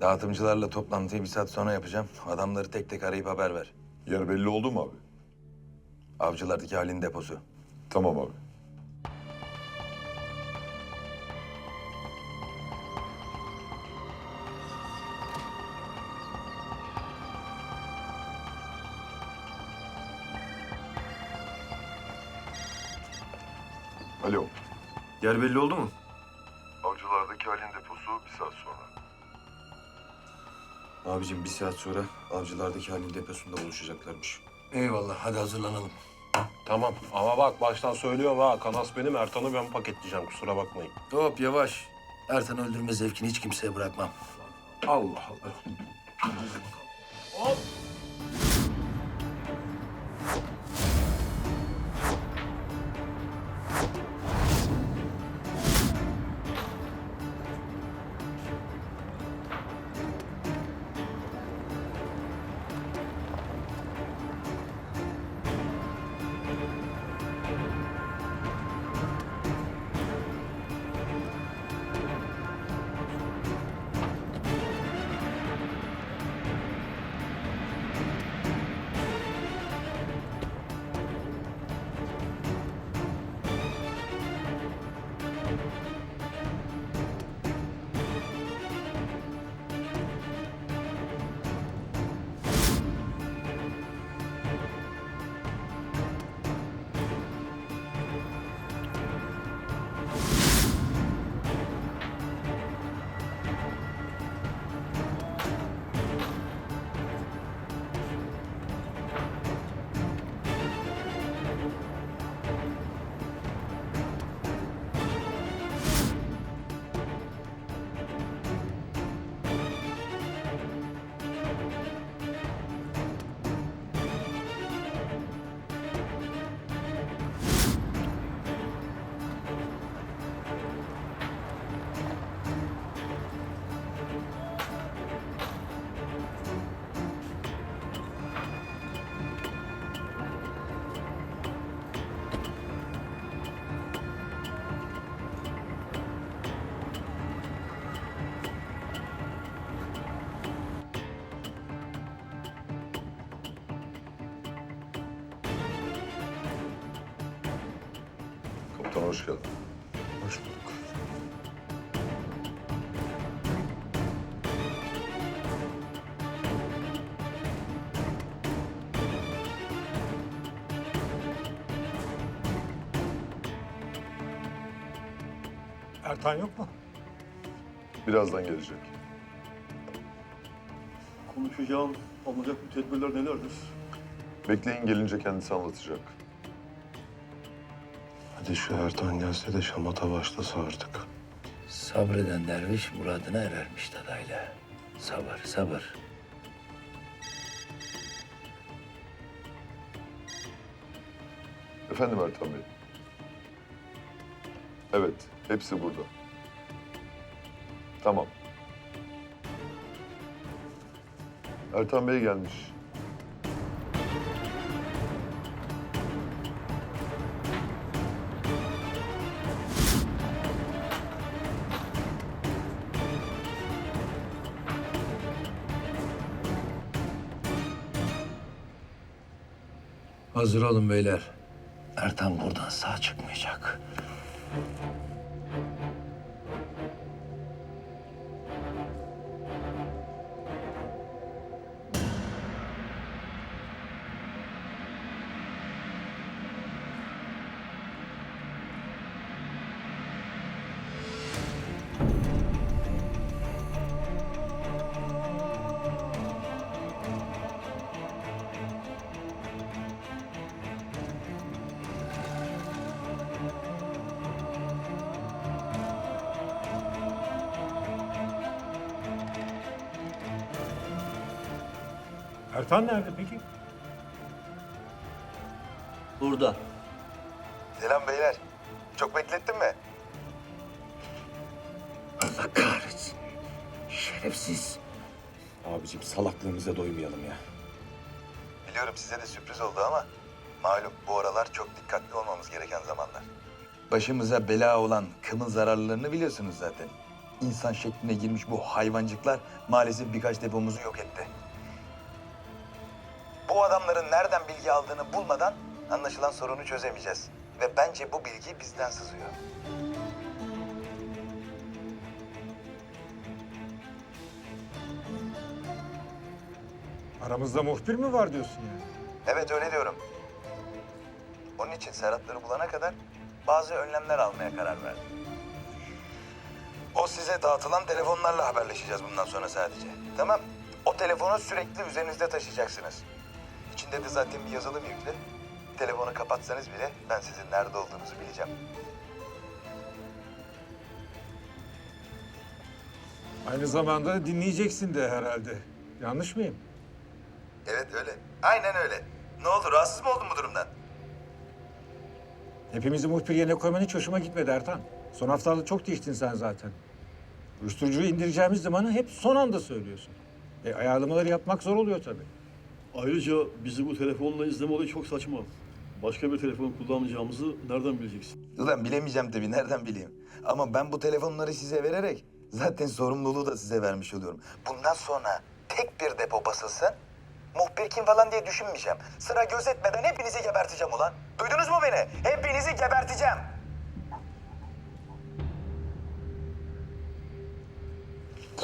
Dağıtımcılarla toplantıyı bir saat sonra yapacağım. Adamları tek tek arayıp haber ver. Yer belli oldu mu abi? Avcılardaki halin deposu. Tamam abi. Alo. Yer belli oldu mu? Avcılardaki halin deposu bir saat sonra. Abicim bir saat sonra avcılardaki halin deposunda buluşacaklarmış. Eyvallah hadi hazırlanalım. Tamam ama bak baştan söylüyorum ha. Kanas benim, Ertan'ı ben paketleyeceğim. Kusura bakmayın. Hop yavaş. Ertan öldürme zevkini hiç kimseye bırakmam. Allah Allah. Komutan hoş geldin. Hoş bulduk. Ertan yok mu? Birazdan gelecek. Konuşacağın, alınacak bu tedbirler nelerdir? Bekleyin gelince kendisi anlatacak. Hadi şu Ertan gelse de şamata başlasa artık. Sabreden derviş muradına erermiş dadayla. Sabır, sabır. Efendim Ertan Bey. Evet, hepsi burada. Tamam. Ertan Bey gelmiş. Hazır olun beyler. Ertan buradan sağ çıkmayacak. Ertan nerede peki? Burada. Selam beyler. Çok beklettin mi? Allah kahretsin. Şerefsiz. Abicim salaklığımıza doymayalım ya. Biliyorum size de sürpriz oldu ama malum bu aralar çok dikkatli olmamız gereken zamanlar. Başımıza bela olan kımın zararlarını biliyorsunuz zaten. insan şekline girmiş bu hayvancıklar maalesef birkaç depomuzu yok etti. Bu adamların nereden bilgi aldığını bulmadan anlaşılan sorunu çözemeyeceğiz. Ve bence bu bilgi bizden sızıyor. Aramızda muhbir mi var diyorsun yani? Evet öyle diyorum. Onun için Serhatları bulana kadar bazı önlemler almaya karar verdim. O size dağıtılan telefonlarla haberleşeceğiz bundan sonra sadece. Tamam. O telefonu sürekli üzerinizde taşıyacaksınız. İçinde de zaten bir yazılım yüklü. Telefonu kapatsanız bile ben sizin nerede olduğunuzu bileceğim. Aynı zamanda dinleyeceksin de herhalde. Yanlış mıyım? Evet öyle. Aynen öyle. Ne oldu? Rahatsız mı oldun bu durumdan? Hepimizi muhbir yerine koyman hiç hoşuma gitmedi Ertan. Son haftalarda çok değiştin sen zaten. Uyuşturucuyu indireceğimiz zamanı hep son anda söylüyorsun. E, ayarlamaları yapmak zor oluyor tabii. Ayrıca bizi bu telefonla izleme olayı çok saçma. Başka bir telefon kullanacağımızı nereden bileceksin? Ulan bilemeyeceğim tabii. Nereden bileyim? Ama ben bu telefonları size vererek zaten sorumluluğu da size vermiş oluyorum. Bundan sonra tek bir depo basılsın. Muhbir kim falan diye düşünmeyeceğim. Sıra gözetmeden hepinizi geberteceğim ulan. Duydunuz mu beni? Hepinizi geberteceğim.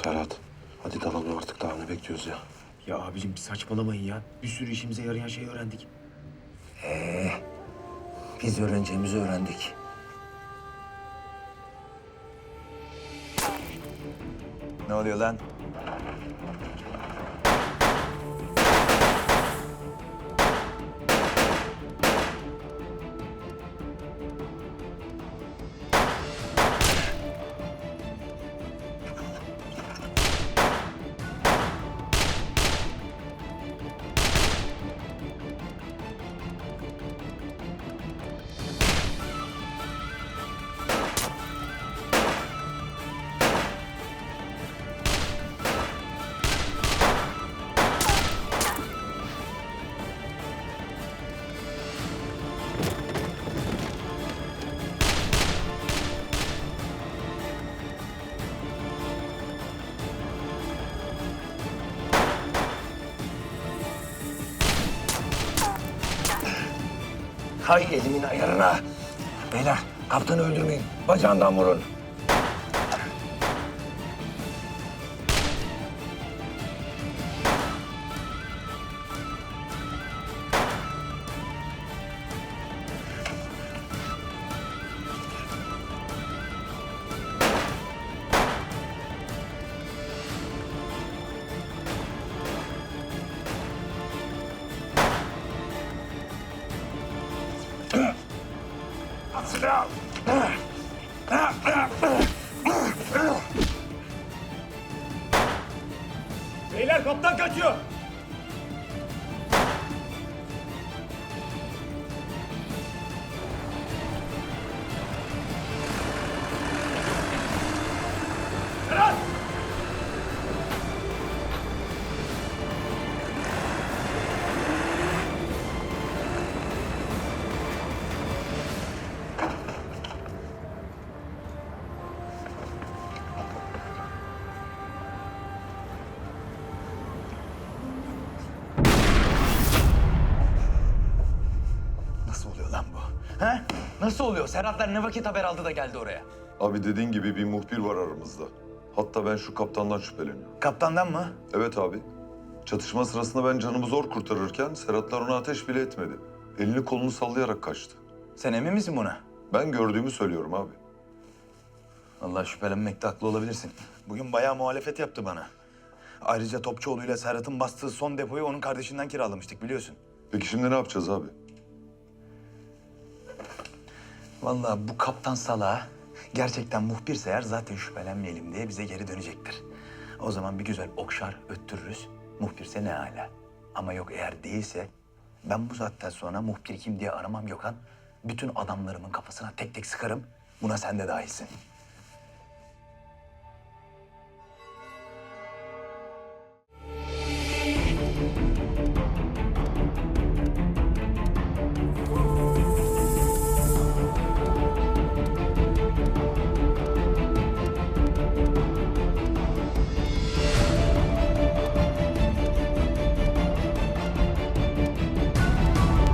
Serhat, hadi dalalım artık daha ne bekliyoruz ya? Ya abicim saçmalamayın ya. Bir sürü işimize yarayan şey öğrendik. Biz öğreneceğimizi öğrendik. Ne oluyor lan? Hay elimin ayarına. Beyler kaptanı öldürmeyin. Bacağından vurun. Beyler kaptan kaçıyor. He? Nasıl oluyor? Serhatlar ne vakit haber aldı da geldi oraya? Abi dediğin gibi bir muhbir var aramızda. Hatta ben şu kaptandan şüpheleniyorum. Kaptandan mı? Evet abi. Çatışma sırasında ben canımı zor kurtarırken Serhatlar ona ateş bile etmedi. Elini kolunu sallayarak kaçtı. Sen emin misin buna? Ben gördüğümü söylüyorum abi. Allah şüphelenmekte haklı olabilirsin. Bugün bayağı muhalefet yaptı bana. Ayrıca Topçuoğlu'yla Serhat'ın bastığı son depoyu onun kardeşinden kiralamıştık biliyorsun. Peki şimdi ne yapacağız abi? Vallahi bu kaptan salağı gerçekten muhbirse eğer zaten şüphelenmeyelim diye bize geri dönecektir. O zaman bir güzel okşar, öttürürüz. Muhbirse ne hala. Ama yok eğer değilse ben bu saatten sonra muhbir kim diye aramam Gökhan. Bütün adamlarımın kafasına tek tek sıkarım. Buna sen de dahilsin.